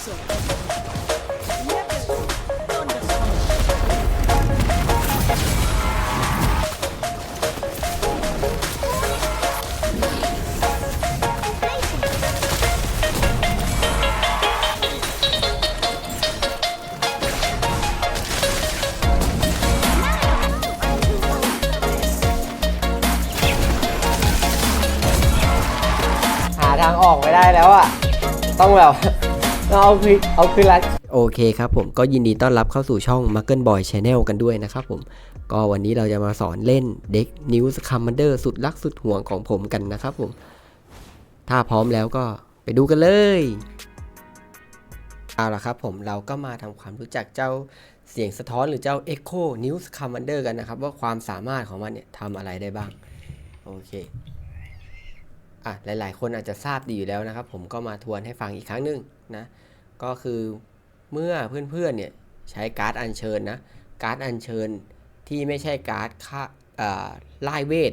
หาทางออกไม่ได้แล้วอะ ต้องแบบ เอาคืนเอาคืนละโอเคครับผมก็ยินดีต้อนรับเข้าสู่ช่อง m u g g l e Boy Channel กันด้วยนะครับผม ก็วันนี้เราจะมาสอนเล่นเด็ก News Commander สุดรักสุดห่วงของผมกันนะครับผม ถ้าพร้อมแล้วก็ไปดูกันเลยเอาละครับผมเราก็มาทำความรู้จักเจ้าเสียงสะท้อนหรือเจ้า Echo News Commander กันนะครับ ว่าความสามารถของมันเนี่ยทำอะไรได้บ้าง โอเคอะหลายๆ คนอาจจะทราบดีอยู่แล้วนะครับ ผมก็มาทวนให้ฟังอีกครั้งหนึ่ง นะ ก็คือเมื่อเพื่อนๆเนี่ยใช้การ์ดอัญเชิญนะ การ์ดอัญเชิญที่ไม่ใช่การ์ดค่าอ่าไล่เวท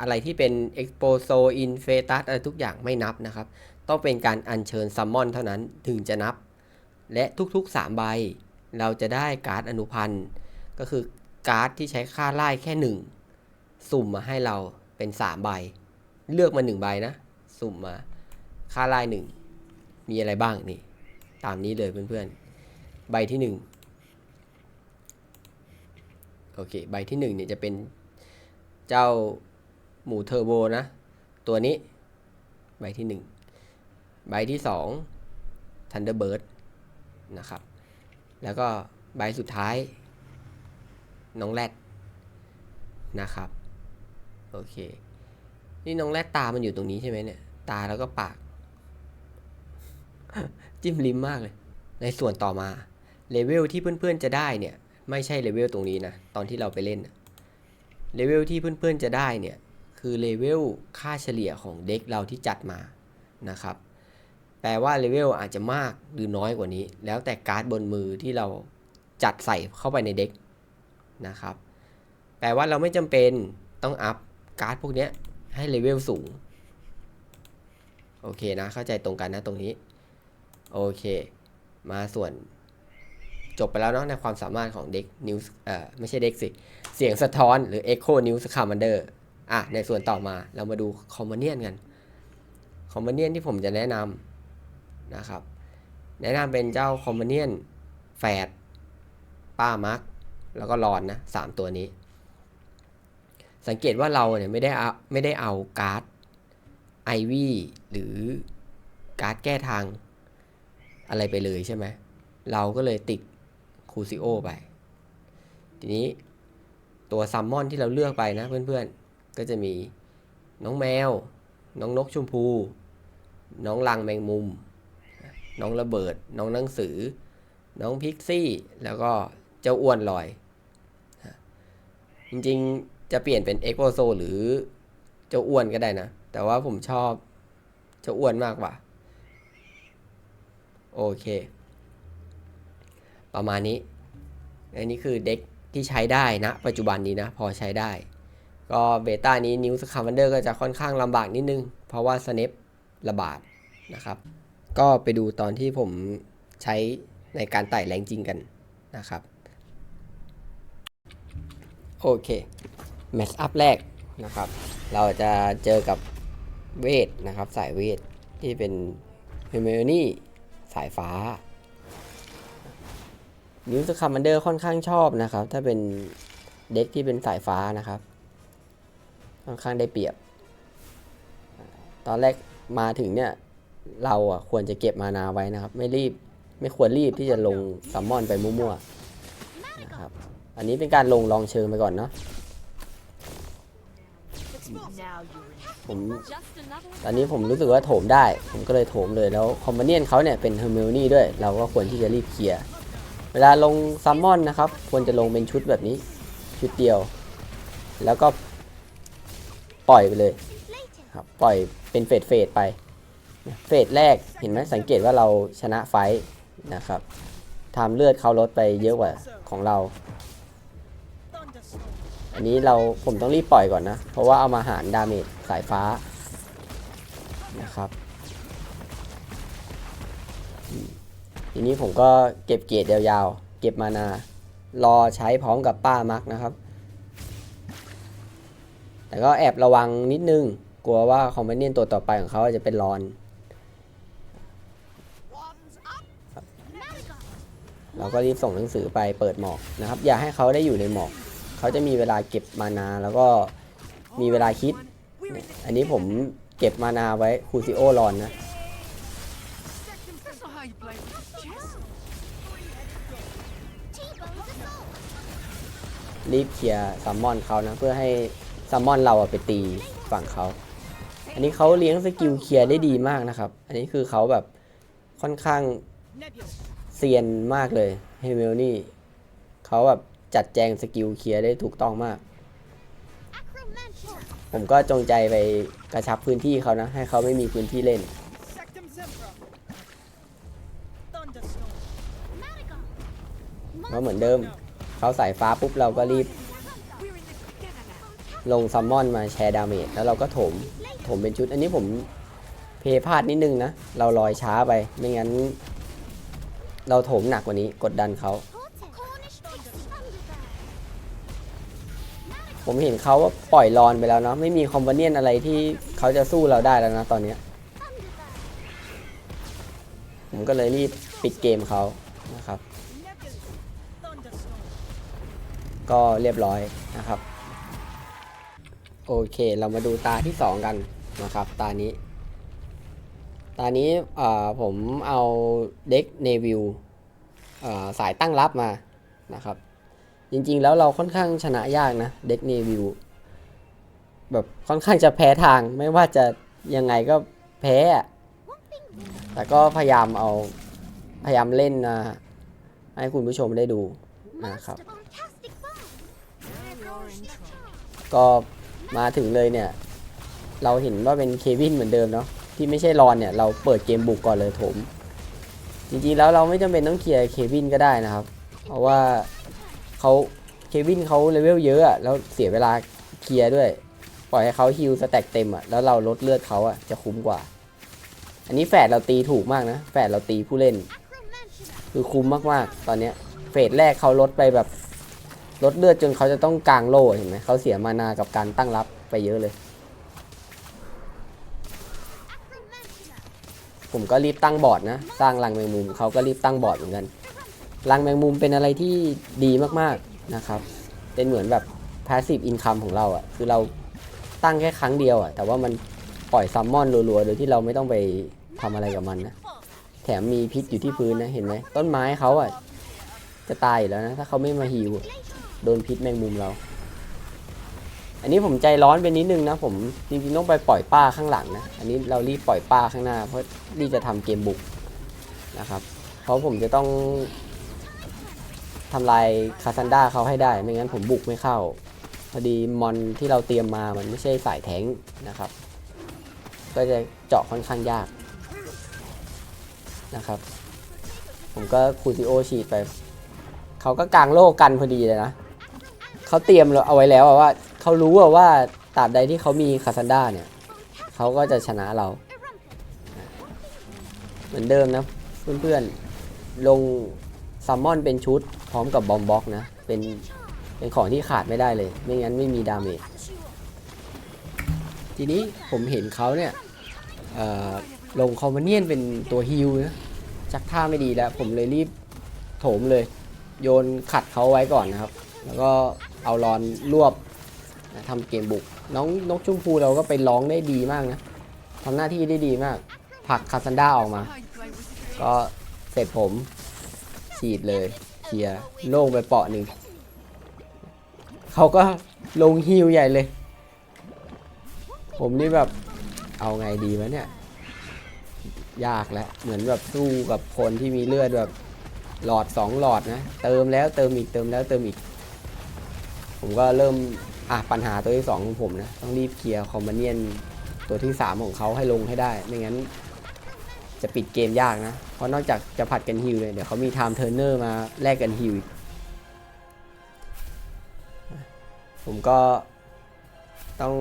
อะไรที่เป็น Exposo Infetus อะไรทุกอย่างไม่นับนะครับ ต้องเป็นการอัญเชิญซัมมอนเท่านั้นถึงจะนับ และทุกๆ 3 ใบ เราจะได้การ์ดอนุพันธ์ ก็คือการ์ดที่ใช้ค่าไล่แค่ 1 สุ่มมาให้เราเป็น 3 ใบ เลือกมา 1 ใบนะ สุ่มมาค่าไล่หนึ่ง มีอะไรบ้างนี่ ตามนี้เลยเพื่อนๆ ใบที่ 1 โอเค ใบที่1เนี่ยจะเป็นเจ้าหมูเทอร์โบนะ ตัวนี้ ใบที่ 1 ใบที่ 2 Thunderbird นะครับ แล้วก็ใบสุดท้าย น้องแรดนะครับ โอเค นี่น้องแรดตามันอยู่ตรงนี้ใช่ไหมเนี่ย ตาแล้วก็ปาก จิ้มลิ้มมากเลย ในส่วนต่อมาเลเวลที่เพื่อนๆจะได้เนี่ย ไม่ใช่เลเวลตรงนี้นะ ตอนที่เราไปเล่นเลเวลที่เพื่อนๆจะได้เนี่ย คือเลเวลค่าเฉลี่ยของเด็กเราที่จัดมานะครับ แปลว่าเลเวลอาจจะมากหรือน้อยกว่านี้ แล้วแต่การ์ดบนมือที่เราจัดใส่เข้าไปในเด็กนะครับ แปลว่าเราไม่จำเป็นต้องอัพการ์ดพวกนี้ให้เลเวลสูง โอเคนะ เข้าใจตรงกันนะตรงนี้ โอเค มาส่วน จบไปแล้วเนาะในความสามารถของเด็กนิวส์เอ่อไม่ใช่เด็กสิ เสียงสะท้อนหรือ Echo News Commander อะ ในส่วนต่อมาเรามาดูคอมมานเนียนกันคอมมานเนียนที่ผมจะแนะนำนะครับ แนะนำเป็นเจ้าคอมมานเนียนแฟดป้ามักแล้วก็รอนนะสามตัวนี้ สังเกตว่าเราเนี่ยไม่ได้เอาไม่ได้เอาการ์ดไอวี่หรือการ์ดแก้ทาง อะไรไปเลยใช่ไหมเราก็เลยติดคูซิโอไป ทีนี้ตัวซัมมอนที่เราเลือกไปนะเพื่อนๆ ก็จะมีน้องแมว น้องนกชมพู น้องลังแมงมุม น้องระเบิด น้องหนังสือ น้องพิกซี่ แล้วก็เจ้าอ้วนลอย จริงๆจะเปลี่ยนเป็นเอ็กโ s โซหรือเจ้าอ้วนก็ได้นะ แต่ว่าผมชอบเจ้าอ้วนมากกว่า โอเค ประมาณนี้ อันนี้คือเด็กที่ใช้ได้นะ ปัจจุบันนี้นะ พอใช้ได้ ก็เบต้านี้นิวส์คาร์ n นเดอร์ก็จะค่อนข้างลำบากนิดนึง เพราะว่าสเนประบาดนะครับ ก็ไปดูตอนที่ผมใช้ในการไต่แรงจริงกันนะครับ โอเคแมทช์อัพแรกนะครับ เราจะเจอกับเวทนะครับ สายเวทที่เป็นเฮเมอนี่ สายฟ้านิวส์คัมมานเดอร์ค่อนข้างชอบนะครับ ถ้าเป็นเด็กที่เป็นสายฟ้านะครับ ค่อนข้างได้เปรียบ ตอนแรกมาถึงเนี่ย เราอะควรจะเก็บมานาไว้นะครับ ไม่รีบไม่ควรรีบที่จะลงซัมมอนไปมั่วๆนะครับอันนี้เป็นการลงลองเชิงไปก่อนเนาะ ผม just another ตอนนี้ผมรู้สึกว่าโถมได้ ผมก็เลยโถมเลยแล้วคอมมานเนียนเขาเนี่ยเป็นเฮอร์เมลนี่ด้วย เราก็ควรที่จะรีบเคลียร์เวลาลงซัมมอนนะครับ ควรจะลงเป็นชุดแบบนี้ ชุดเดียว แล้วก็ปล่อยไปเลยครับปล่อยเป็นเฟสเฟสไป เฟสแรกเห็นไหมสังเกตว่าเราชนะไฟท์นะครับทำเลือดเขาลดไปเยอะกว่าของเรา อันนี้เราผมต้องรีบปล่อยก่อนนะ เพราะว่าเอามาหารดาเมจสายฟ้านะครับทีนี้ผมก็เก็บเกรดยาวๆ เก็บมานารอใช้พร้อมกับป้ามักนะครับ แต่ก็แอบระวังนิดนึง กลัวว่าคอมเมนเนียนตัวต่อไปของเขาจจะเป็นรอนเราก็รีบส่งหนังสือไปเปิดหมอกนะครับ อย่าให้เขาได้อยู่ในหมอก เขาจะมีเวลาเก็บมานาแล้วก็มีเวลาคิด อันนี้ผมเก็บมานาไว้คูซิโอรอนนะรีบเคลียร์ซัมมอนเขานะ เพื่อให้ซัมมอนเราไปตีฝั่งเขา อันนี้เขาเลี้ยงสกิลเคลียร์ได้ดีมากนะครับ อันนี้คือเขาแบบค่อนข้างเซียนมากเลยเฮเมลนี่เขาแบบ จัดแจงสกิลเคลียร์ได้ถูกต้องมาก ผมก็จงใจไปกระชับพื้นที่เขานะ ให้เขาไม่มีพื้นที่เล่น Sectum Zebra. Thunderstorm. ก็เหมือนเดิม เขาสายฟ้าปุ๊บเราก็รีบ ลงซัมมอนมาแชร์ดาเมจแล้วเราก็ถม ถมเป็นชุด อันนี้ผมเพย์พลาดนิดนึงนะ เราลอยช้าไป ไม่งั้น เราถมหนักกว่านี้กดดันเขา ผมเห็นเขาว่าปล่อยรอนไปแล้วเนาะไม่มีคอมเบเนียนอะไรที่เขาจะสู้เราได้แล้วนะตอนนี้ ผมก็เลยรีบปิดเกมเขานะครับ ก็เรียบร้อยนะครับ โอเคเรามาดูตาที่ 2 กันนะครับ ตานี้ ตานี้เอ่อผมเอาเด็กเนวิลสายตั้งรับมานะครับ จริง ๆ แล้วเราค่อนข้างชนะยากนะเด็กเนวิลแบบค่อนข้างจะแพ้ทางไม่ว่าจะยังไงก็แพ้ แต่ก็พยายามเอาพยายามเล่นนะให้คุณผู้ชมได้ดูนะครับ ก็มาถึงเลยเนี่ย เราเห็นว่าเป็นเควินเหมือนเดิมเนาะที่ไม่ใช่รอนเนี่ยเราเปิดเกมบุกก่อนเลยถม จริงๆแล้วเราไม่จำเป็นต้องเคลียร์เควินก็ได้นะครับ เพราะว่า เขาเควินเขาเลเวลเยอะอะแล้วเสียเวลาเคลียร์ด้วย ปล่อยให้เขาฮิลสแต็กเต็มอะแล้วเราลดเลือดเขาอะจะคุ้มกว่า อันนี้แฝดเราตีถูกมากนะ แฝดเราตีผู้เล่น คือคุ้มมากๆ ตอนเนี้ยเฟสแรกเขาลดไปแบบลดเลือดจนเขาจะต้องกางโล่เห็นไหมเขาเสียมานากับการตั้งรับไปเยอะเลย ผมก็รีบตั้งบอร์ดนะ สร้างรังแมงมุมเขาก็รีบตั้งบอร์ดเหมือนกัน รังแมงมุมเป็นอะไรที่ดีมากๆนะครับ เป็นเหมือนแบบ passive income ของเราอะ่ะ คือเราตั้งแค่ครั้งเดียวอะ่ะ แต่ว่ามันปล่อยซัมมอนรัวๆ โดยที่เราไม่ต้องไปทำอะไรกับมันนะ แถมมีพิษอยู่ที่พื้นนะ เห็นไหม ต้นไม้เขาอะ จะตายอยู่แล้วนะ ถ้าเขาไม่มาฮิวโดนพิษแมงมุมเรา อันนี้ผมใจร้อนไปนิดนึงนะ ผมจริงๆต้องไปปล่อยป้าข้างหลังนะ อันนี้เรารีบปล่อยป้าข้างหน้า เพราะรีบจะทำเกมบุกนะครับ เพราะผมจะต้อง ทำลายคาซันด้าเขาให้ได้ ไม่งั้นผมบุกไม่เข้า พอดีมอนที่เราเตรียมมามันไม่ใช่สายแทงนะครับ ก็จะเจาะค่อนข้างยากนะครับ ผมก็คูซิโอฉีดไป เขาก็กางโล่กันพอดีเลยนะเขาเตรียมเอาไว้แล้วว่าเขารู้ว่าตราบใดที่เขามีคาซันด้าเนี่ยเขาก็จะชนะเรา เหมือนเดิมนะเพื่อนๆลง ซัมมอนเป็นชุดพร้อมกับบอมบ็อกนะ เป็นเป็นของที่ขาดไม่ได้เลย ไม่งั้นไม่มีดาเมจทีนี้ผมเห็นเขาเนี่ยลงคอมเมเนียนเป็นตัวฮิลนะจักท่าไม่ดีแล้ว ผมเลยรีบโถมเลย โยนขัดเขาไว้ก่อนนะครับ แล้วก็เอารอนรวบนะทำเกมบุก น้องนกชุ่มพูเราก็ไปร้องได้ดีมากนะทำหน้าที่ได้ดีมากผลักคาซันด้าออกมา ก็เสร็จผม ฉีดเลยเคลียโล่งไปเปาะหนึ่งเขาก็ลงฮิวใหญ่เลย ผมนี่แบบเอาไงดีวะเนี่ย ยากแล้วเหมือนแบบสู้กับคนที่มีเลือดแบบหลอดสองหลอดนะ เติมแล้วเติมอีกเติมแล้วเติมอีก ผมก็เริ่มอะปัญหาตัวที่สองของผมนะ ต้องรีบเคลียร์คอมมาเนียนตัวที่สามของเขาให้ลงให้ได้ ไม่งั้น จะปิดเกมยากนะ เพราะนอกจากจะผัดกันฮิวเลย เดี๋ยวเขามีไทม์เทอร์เนอร์มาแลกกันฮิวอีก ผมก็ต้อง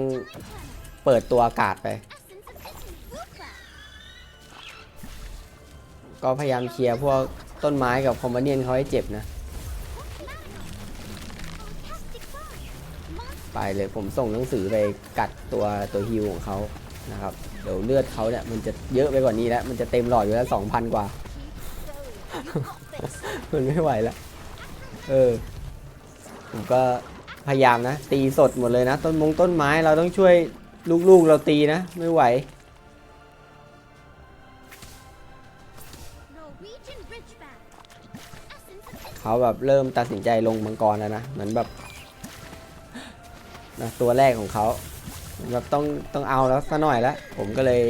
เปิดตัวอากาศไป ก็พยายามเคลียร์พวกต้นไม้กับคอมบาเนียนเขาให้เจ็บนะ ไปเลยผมส่งหนังสือไปกัดตัวตัวฮิวของเขานะครับ เดี๋ยวเลือดเขาเนี่ยมันจะเยอะไปกว่านี้แล้ว มันจะเต็มหลอดอยู่แล้วสองพันกว่า มันไม่ไหวแล้ว เออ ผมก็พยายามนะ ตีสดหมดเลยนะ ต้นมงต้นไม้เราต้องช่วยลูกๆเราตีนะ ไม่ไหว Norwegian Ridgeback. Essence of เขาแบบเริ่มตัดสินใจลงมังกรแล้วนะ เหมือนแบบนะตัวแรกของเขาเหมือน แบบต้องต้องเอาแล้วสักหน่อยแล้วผมก็เลย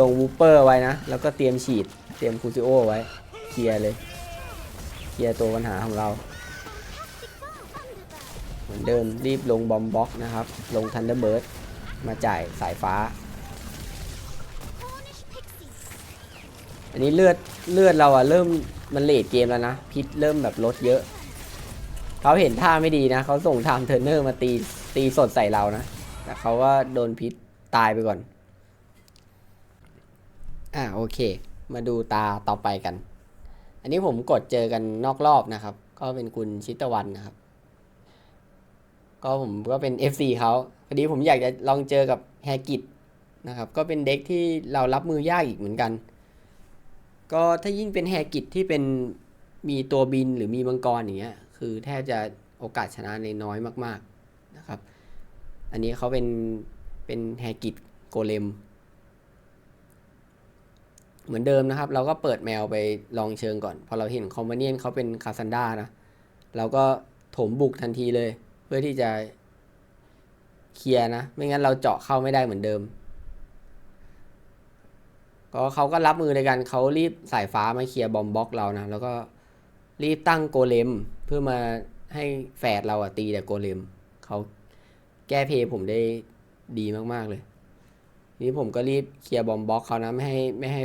ลงวูเปอร์ไว้นะ แล้วก็เตรียมฉีด เตรียมคูซิโอไว้ เคลียร์เลย เคลียร์ตัวปัญหาของเรา เหมือนเดิมรีบลงบอมบ็อกนะครับ ลงทันเดอร์เบิร์ดมาจ่ายสายฟ้า อันนี้เลือดเลือดเราอะเริ่มมันเลดเกมแล้วนะ พิษเริ่มแบบลดเยอะ เขาเห็นท่าไม่ดีนะ เขาส่งไทม์เทอร์เนอร์มาตีตีสดใส่เรานะ แต่เขาก็โดนพิษตายไปก่อน อ่าโอเค มาดูตาต่อไปกัน อันนี้ผมกดเจอกันนอกรอบนะครับ ก็เป็นคุณชิตวันนะครับ ก็ผมก็เป็น FC เขาพอดีผมอยากจะลองเจอกับแฮกิตนะครับ ก็เป็นเด็กที่เรารับมือยากอีกเหมือนกัน ก็ถ้ายิ่งเป็นแฮกิตที่เป็นมีตัวบินหรือมีมังกรอย่างเงี้ย คือแทบจะโอกาสชนะในน้อยมากๆ อันนี้เขาเป็นเป็นแฮกิตโกเลม เหมือนเดิมนะครับ เราก็เปิดแมวไปลองเชิงก่อน พอเราเห็นคอมมาเนียนเขาเป็นคาซันดานะ เราก็ถมบุกทันทีเลย เพื่อที่จะเคลียร์นะ ไม่งั้นเราเจาะเข้าไม่ได้เหมือนเดิม ก็เขาก็รับมือในการเขารีบสายฟ้ามาเคลียร์บอมบล็อกเรานะ แล้วก็รีบตั้งโกเลม เพื่อมาให้แฝดเราอะตีแต่โกเลมเขา แก้เพย์ผมได้ดีมากๆเลยทีนี้ผมก็รีบเคลียร์บอมบล็อกเขานะ ไม่ให้ไม่ให้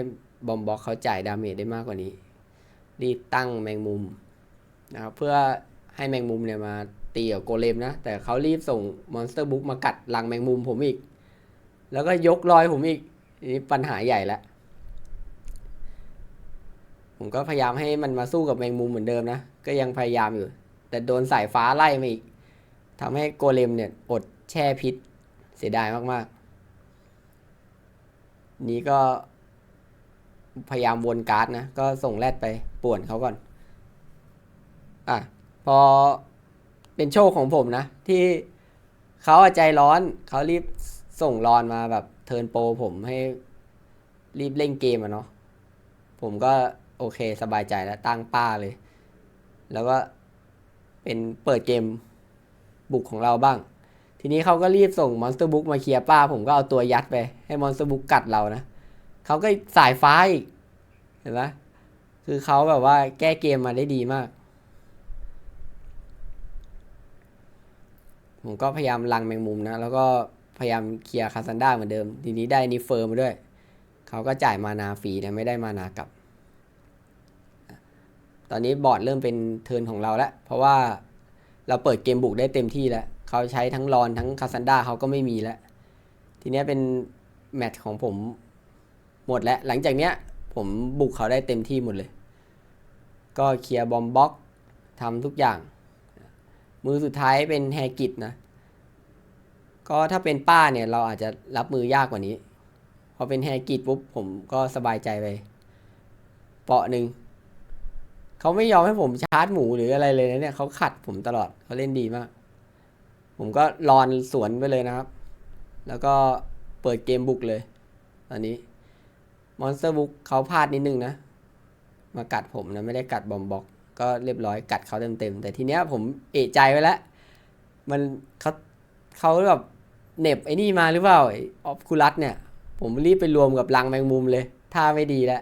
บอมบล็อกเขาจ่ายดาเมจได้มากกว่านี้ รีบตั้งแมงมุมนะครับเพื่อให้แมงมุมเนี่ยมาตีกับโกเลมนะ แต่เขารีบส่งมอนสเตอร์บุ๊กมากัดรังแมงมุมผมอีก แล้วก็ยกรอยผมอีกทีนี้ปัญหาใหญ่แล้วผมก็พยายามให้มันมาสู้กับแมงมุมเหมือนเดิมนะ ก็ยังพยายามอยู่ แต่โดนสายฟ้าไล่มาอีกทำให้โกเลมเนี่ยอด แช่พิษ เสียดายมากๆ นี้ก็พยายามวนการ์ดนะ ก็ส่งแรดไปป่วนเขาก่อน อะ พอเป็นโชคของผมนะ ที่เขาใจร้อน เขารีบส่งรอนมาแบบเทิร์นโปรผมให้รีบเล่นเกมอะเนาะ ผมก็โอเคสบายใจแล้วตั้งป้าเลย แล้วก็เป็นเปิดเกมบุกของเราบ้าง ทีนี้เขาก็รีบส่งมอนสเตอร์บุ๊กมาเคลียร์ป้า ผมก็เอาตัวยัดไป ให้มอนสเตอร์บุ๊กกัดเรานะเขาก็สายฟ้าอีกเห็นไหมคือเขาแบบว่าแก้เกมมาได้ดีมาก ผมก็พยายามลังแมงมุมนะ แล้วก็พยายามเคลียร์คาซันด้าเหมือนเดิม ทีนี้ได้นิเฟอร์มาด้วย เขาก็จ่ายมานาฟรีนะไม่ได้มานากลับ ตอนนี้บอร์ดเริ่มเป็นเทิร์นของเราแล้ว เพราะว่าเราเปิดเกมบุกได้เต็มที่แล้ว เขาใช้ทั้งรอนทั้งคาซันดาเขาก็ไม่มีแล้ว ทีนี้เป็นแมตช์ของผมหมดแล้ว หลังจากเนี้ยผมบุกเขาได้เต็มที่หมดเลย ก็เคลียร์บอมบ็อกทำทุกอย่าง มือสุดท้ายเป็นแฮกิตนะ ก็ถ้าเป็นป้าเนี่ยเราอาจจะรับมือยากกว่านี้ พอเป็นแฮกิตปุ๊บผมก็สบายใจไปเปาะหนึ่งเขาไม่ยอมให้ผมชาร์จหมูหรืออะไรเลยนะเนี่ยเขาขัดผมตลอดเขาเล่นดีมาก ผมก็รอนสวนไปเลยนะครับ แล้วก็เปิดเกมบุกเลย ตอนนี้มอนสเตอร์บุกเขาพลาดนิดนึงนะ มากัดผมนะ ไม่ได้กัดบอมบ็อก ก็เรียบร้อยกัดเขาเต็มๆ แต่ทีเนี้ยผมเอะใจไว้แล้ว มันเขาเขาแบบเน็บไอ้นี่มาหรือเปล่าออฟคูลัสเนี่ย ผมรีบไปรวมกับรังแมงมุมเลยท่าไม่ดีแล้ว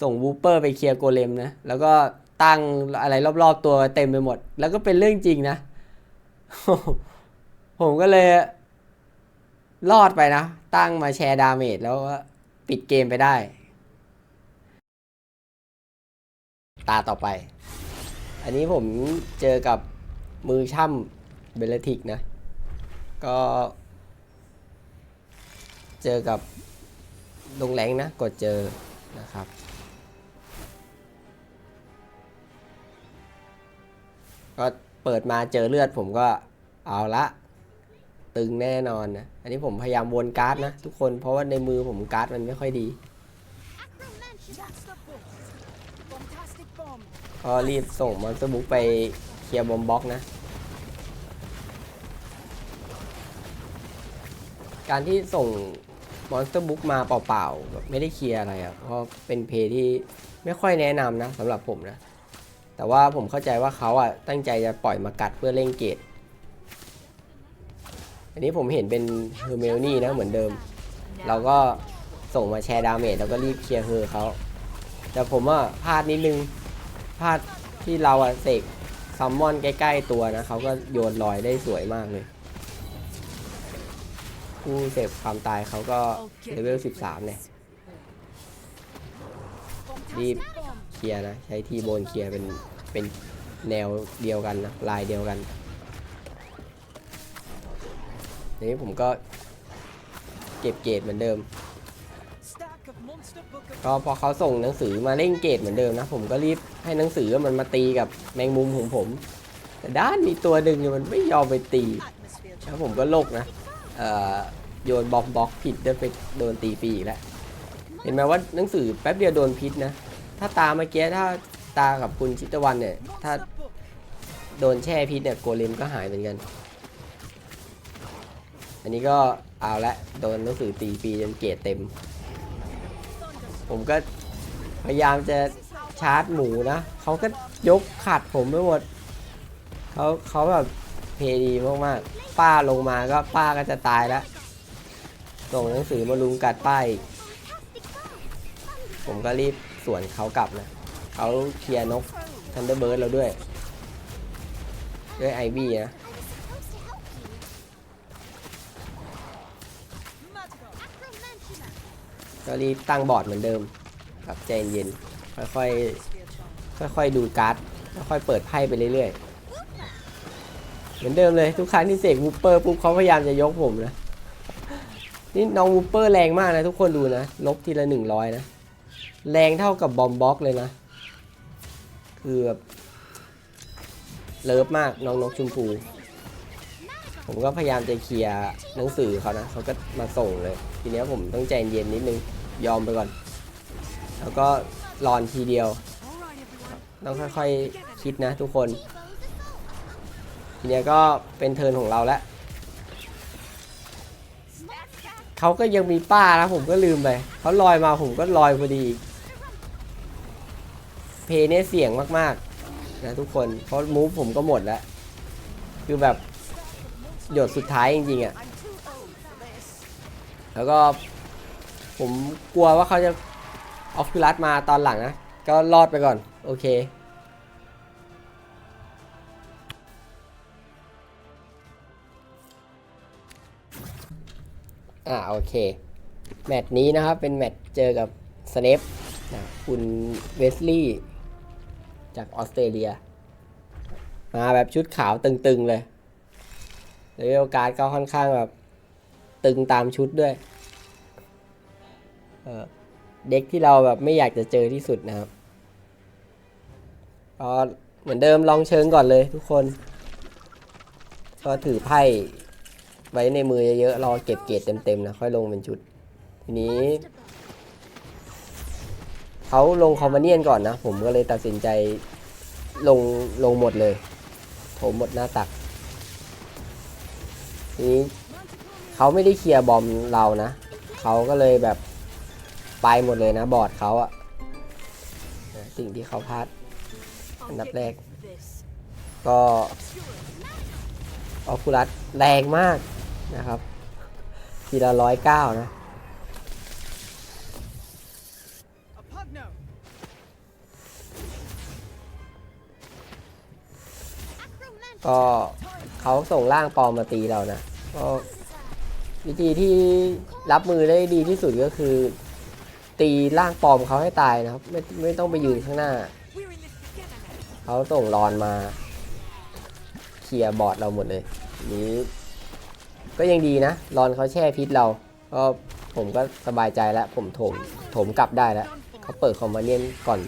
ส่งวูเปอร์ไปเคลียร์โกเลมนะ แล้วก็ตั้งอะไรรอบๆตัวเต็มไปหมด แล้วก็เป็นเรื่องจริงนะ ผมก็เลยรอดไปนะ ตั้งมาแชร์ดาเมจแล้วปิดเกมไปได้ ตาต่อไป อันนี้ผมเจอกับมือช่ำเบลติกนะ ก็ เจอกับลงแรงนะ กดเจอนะครับก็เปิดมาเจอเลือดผมก็เอาละ ตึงแน่นอนนะ อันนี้ผมพยายามวนการ์ดนะทุกคน เพราะว่าในมือผมการ์ดมันไม่ค่อยดี ก็รีบส่งมอนสเตอร์บุ๊กไปเคลียร์บอมบ็อกนะ การที่ส่งมอนสเตอร์บุ๊กมาเปล่าๆแบบไม่ได้เคลียร์อะไรอะ่ะ เพราะเป็นเพย์ที่ไม่ค่อยแนะนำนะสำหรับผมนะ แต่ว่าผมเข้าใจว่าเขาอะตั้งใจจะปล่อยมากัดเพื่อเล่งเกต อันนี้ผมเห็นเป็นเฮอร์เมลนี่นะเหมือนเดิม เราก็ส่งมาแชร์ดาเมจแล้วก็รีบเคลียร์เฮอร์เขาแต่ผมว่าพลาดนิดนึงพลาดที่เราอะเสกซัมมอนใกล้ๆตัวนะเขาก็โยนลอยได้สวยมากเลยผู้เสพความตายเขาก็เลเวล 13 เนี่ย รีบ Bombastic bomb. เคลียร์นะ ใช้ทีโบนเคลียร์เป็นเป็นแนวเดียวกันนะ ลายเดียวกัน ทีนี้ผมก็เก็บเกรดเหมือนเดิม Stack of monster book of ก็พอเขาส่งหนังสือมาเล่นเกตเหมือนเดิมนะ ผมก็รีบให้หนังสือมันมาตีกับแมงมุมของผม แต่ด้านมีตัวหนึ่งมันไม่ยอมไปตี atmosphere. แล้วผมก็โลกนะเอ่อโยนบล็อกบล็อกผิดด้วยไปโดนตีฟรีอีกแล้วเห็นไหมว่าหนังสือแป๊บเดียวโดนพิษนะ ถ้าตาเมื่อกี้ถ้าตากับคุณชิตวันเนี่ย ถ้า Monster book. โดนแช่พิษเนี่ยโกเลมก็หายเหมือนกัน อันนี้ก็เอาละโดนหนังสือตีฟรีจนเกรดเต็ม ผมก็พยายามจะชาร์จหมูนะเขาก็ยกขัดผมไปหมดเขาเขาแบบเพดีมากๆ ป้าลงมาก็ป้าก็จะตายแล้วส่งหนังสือมาลุมกัดป้าอีกผมก็รีบสวนเขากลับนะเขาเคลียร์นกทันเดอร์เบิร์ดเราด้วย ด้วยไอบี้นะ ก็รีบตั้งบอร์ดเหมือนเดิมกับใจเย็นๆค่อยๆค่อยๆดูการ์ดค่อยๆเปิดไพ่ไปเรื่อยๆ เหมือนเดิมเลยทุกครั้งที่เสกวูปเปอร์ปุ๊บเขาพยายามจะยกผมนะนี่น้องวูปเปอร์แรงมากนะทุกคนดูนะลบทีละหนึ่งร้อยนะแรงเท่ากับบอมบ็อกเลยนะ คือแบบเลิฟมากน้องนกชุมพู ผมก็พยายามจะเคลียร์หนังสือเขานะเขาก็มาส่งเลย ทีเนี้ยผมต้องใจเย็นนิดนึง ยอมไปก่อน แล้วก็รอนทีเดียว ต้องค่อยๆคิดนะทุกคน ทีเนี้ยก็เป็นเทิร์นของเราแล้วเขาก็ยังมีป้านะผมก็ลืมไปเขาลอยมาผมก็ลอยพอดี เพย์เนี่ยเสี่ยงมากๆนะทุกคนเพราะมูฟผมก็หมดแล้ว คือแบบหยดสุดท้ายจริงๆอะ่ะ แล้วก็ผมกลัวว่าเขาจะออฟคิลัสมาตอนหลังนะ ก็รอดไปก่อน โอเค อ่าโอเค แมตช์นี้นะครับ เป็นแมตช์เจอกับสเนปนะคุณเวสลีย์จากออสเตรเลีย มาแบบชุดขาวตึงๆเลยเลเวลการ์ดก็ค่อนข้างแบบ ตึงตามชุดด้วยเด็กที่เราแบบไม่อยากจะเจอที่สุดนะครับก็เหมือนเดิมลองเชิงก่อนเลยทุกคน ก็ถือไพ่ไว้ในมือเยอะๆรอเก็บเกรดเต็มๆนะค่อยลงเป็นชุด ทีนี้เขาลงคอมมาเนียนก่อนนะ ผมก็เลยตัดสินใจลงลงหมดเลย ผมหมดหน้าตักทีนี้ เขาไม่ได้เคลียร์บอมเรานะ เขาก็เลยแบบไปหมดเลยนะ บอร์ดเขาอะสิ่งที่เขาพลาด I'll Anh đập get đèn. you This. ก็ออคูลัสแรงมากนะครับ ทีละร้อยเก้านะก็เขาส่งร่างปอมมาตีเรานะก็ วิธีที่รับมือได้ดีที่สุดก็คือ ตีร่างปลอมเขาให้ตายนะครับ ไม่ไม่ต้องไปยืนข้างหน้า เขาส่งรอนมาเคลียร์บอร์ดเราหมดเลยนี้ก็ยังดีนะรอนเขาแช่พิษเราก็ผมก็สบายใจแล้ว ผมโถมถมกลับได้แล้วเขาเปิดคอมมานเนียนก่อน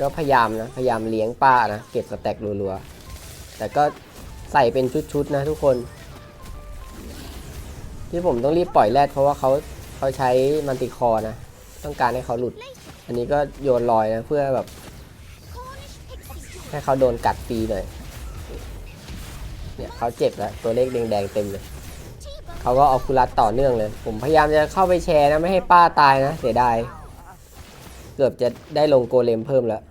ก็พยายามนะ พยายามเลี้ยงป้านะ เก็บสแต็กรัวๆ แต่ก็ใส่เป็นชุดๆนะทุกคน ที่ผมต้องรีบปล่อยแรดเพราะว่าเขาเขาใช้มันติคอนะ ต้องการให้เขาหลุด อันนี้ก็โยนลอยนะเพื่อแบบ ให้เขาโดนกัดฟรีหน่อยเนี่ยเขาเจ็บแล้วตัวเลขแดงๆเต็มเลยเขาก็เอาคุรัสต่อเนื่องเลย ผมพยายามจะเข้าไปแชร์นะไม่ให้ป้าตายนะเสียดายเกือบจะได้ลงโกเลมเพิ่มแล้ว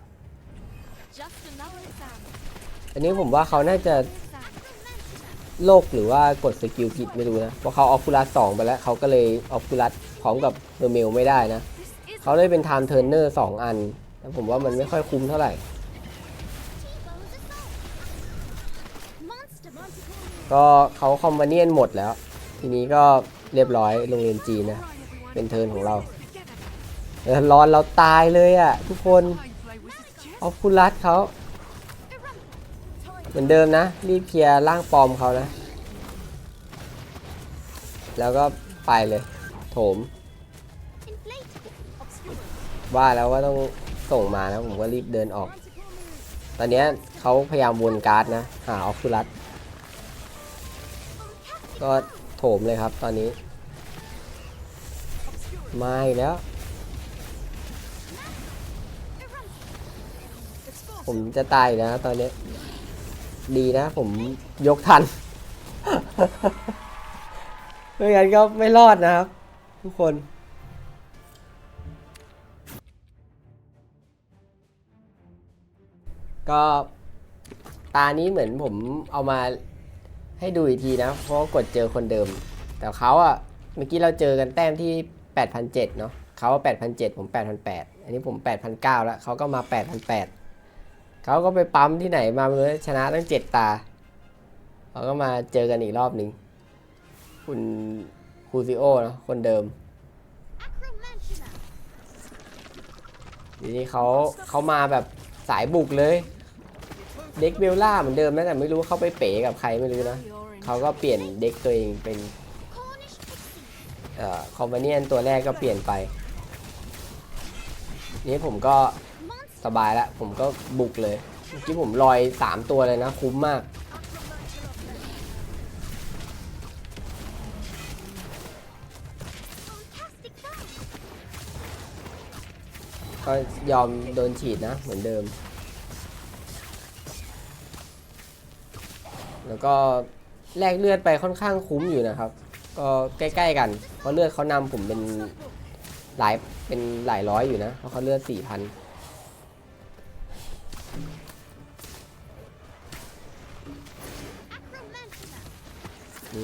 อันนี้ผมว่าเขาน่าจะโลกหรือว่ากดสกิลผิดไม่รู้นะเพราะเขาออคูลัสสองไปแล้วเขาก็เลยออคูลัสพร้อมกับเฮอร์เมลไม่ได้นะ เขาเลยเป็นไทม์เทอร์เนอร์สองอันแต่ผมว่ามันไม่ค่อยคุ้มเท่าไหร่ ก็เขาคอมบาเนียนหมดแล้ว ทีนี้ก็เรียบร้อยโรงเรียนจีนนะ เป็นเทิร์นของเราเออร้อนเราตายเลยอะทุกคน How you play with this chest? ออคูลัสเขา เหมือนเดิมนะ รีบเคลียร์ร่างปลอมเขานะ แล้วก็ไปเลย โถม ว่าแล้วว่าต้องส่งมานะ ผมก็รีบเดินออก ตอนนี้เขาพยายามวนการ์ดนะ หาออคูลัสก็โถมเลยครับตอนนี้ มาอีกแล้ว ผมจะตายนะตอนนี้ ดีนะ ผมยกทันไม่งั้นก็ไม่รอดนะครับ ทุกคนก็ตานี้เหมือนผมเอามาให้ดูอีกทีนะ เพราะกดเจอคนเดิม แต่เขาอะเมื่อกี้เราเจอกันแต้มที่8,700เนาะเขา8,700ผม8,800อันนี้ผม8,900แล้วเขาก็มา8,800 เขาก็ไปปั๊มที่ไหนมาไม่รู้ชนะตั้ง7ตาเขาก็มาเจอกันอีกรอบหนึ่งคุณคูซิโอเนาะคนเดิมทีนี้เขาเขามาแบบสายบุกเลย เด็กเบลล่าเหมือนเดิมนะแต่ไม่รู้เขาไปเป๋กับใครไม่รู้นะเขาก็เปลี่ยนเด็กตัวเองเป็นเอ่อคอมบเนียนตัวแรกก็เปลี่ยนไป นี่ผมก็ สบายแล้วผมก็บุกเลยเมื่อกี้ผมลอย3ตัวเลยนะ คุ้มมาก ก็ยอมโดนฉีดนะ เหมือนเดิม แล้วก็แลกเลือดไปค่อนข้างคุ้มอยู่นะครับ ก็ใกล้ๆกัน เพราะเลือดเขานำผมเป็นหลายเป็นหลายร้อยอยู่นะ เพราะเขาเลือดสี่พัน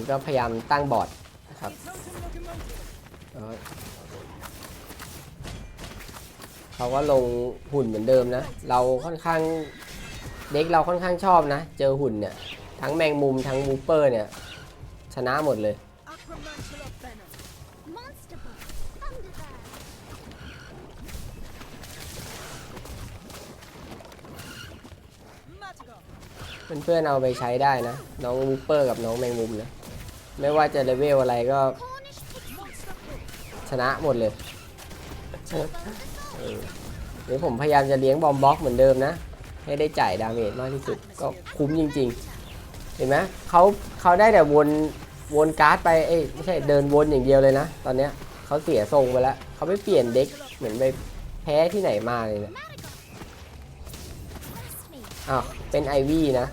ก็พยายามตั้งบอร์ดนะครับเขาก็ลงหุ่นเหมือนเดิมนะ เราค่อนข้างเด็กเราค่อนข้างชอบนะ เจอหุ่นเนี่ย ทั้งแมงมุมทั้งมูเปอร์เนี่ย ชนะหมดเลยเพื่อนๆเอาไปใช้ได้นะ น้องมูเปอร์กับน้องแมงมุมนะ ไม่ว่าจะเลเวลอะไรก็ Cornish pixie. Monster bow. ชนะหมดเลย T-bone's assault. เออเดี๋ยวผมพยายามจะเลี้ยงบอมบล็อกเหมือนเดิมนะ ให้ได้จ่ายดาเมจมากที่สุดก็คุ้มจริง ๆ เห็นไหมเขาเขาได้แต่วนวนการ์ดไปเอ้ยไม่ใช่เดินวนอย่างเดียวเลยนะ ตอนเนี้ยเขาเสียทรงไปแล้วเขาไม่เปลี่ยนเด็กเหมือนไปแพ้ที่ไหนมาเลยเนี่ย Bless me. อ้าวเป็นไอวี่นะ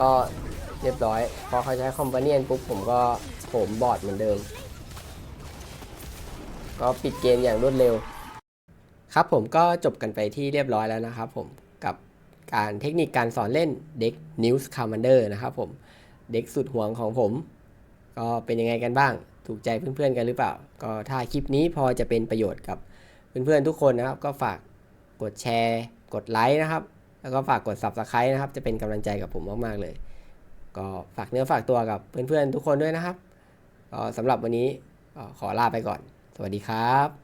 ก็เรียบร้อย พอเขาใช้คอมพาเนียนปุ๊บผมก็โถมบอร์ดเหมือนเดิม ก็ปิดเกมอย่างรวดเร็ว ครับผมก็จบกันไปที่เรียบร้อยแล้วนะครับผมกับการเทคนิคการสอนเล่นเด็ก News Commander นะครับผมเด็กสุดห่วงของผม ก็เป็นยังไงกันบ้าง ถูกใจเพื่อนๆกันหรือเปล่า ก็ถ้าคลิปนี้พอจะเป็นประโยชน์กับเพื่อนๆทุกคนนะครับ ก็ฝากกดแชร์ กดไลค์นะครับ แล้วก็ฝากกด Subscribe นะครับ จะเป็นกำลังใจกับผมมาก ๆ เลย ก็ฝากเนื้อฝากตัวกับเพื่อน ๆ ทุกคนด้วยนะครับก็สำหรับวันนี้ขอลาไปก่อน สวัสดีครับ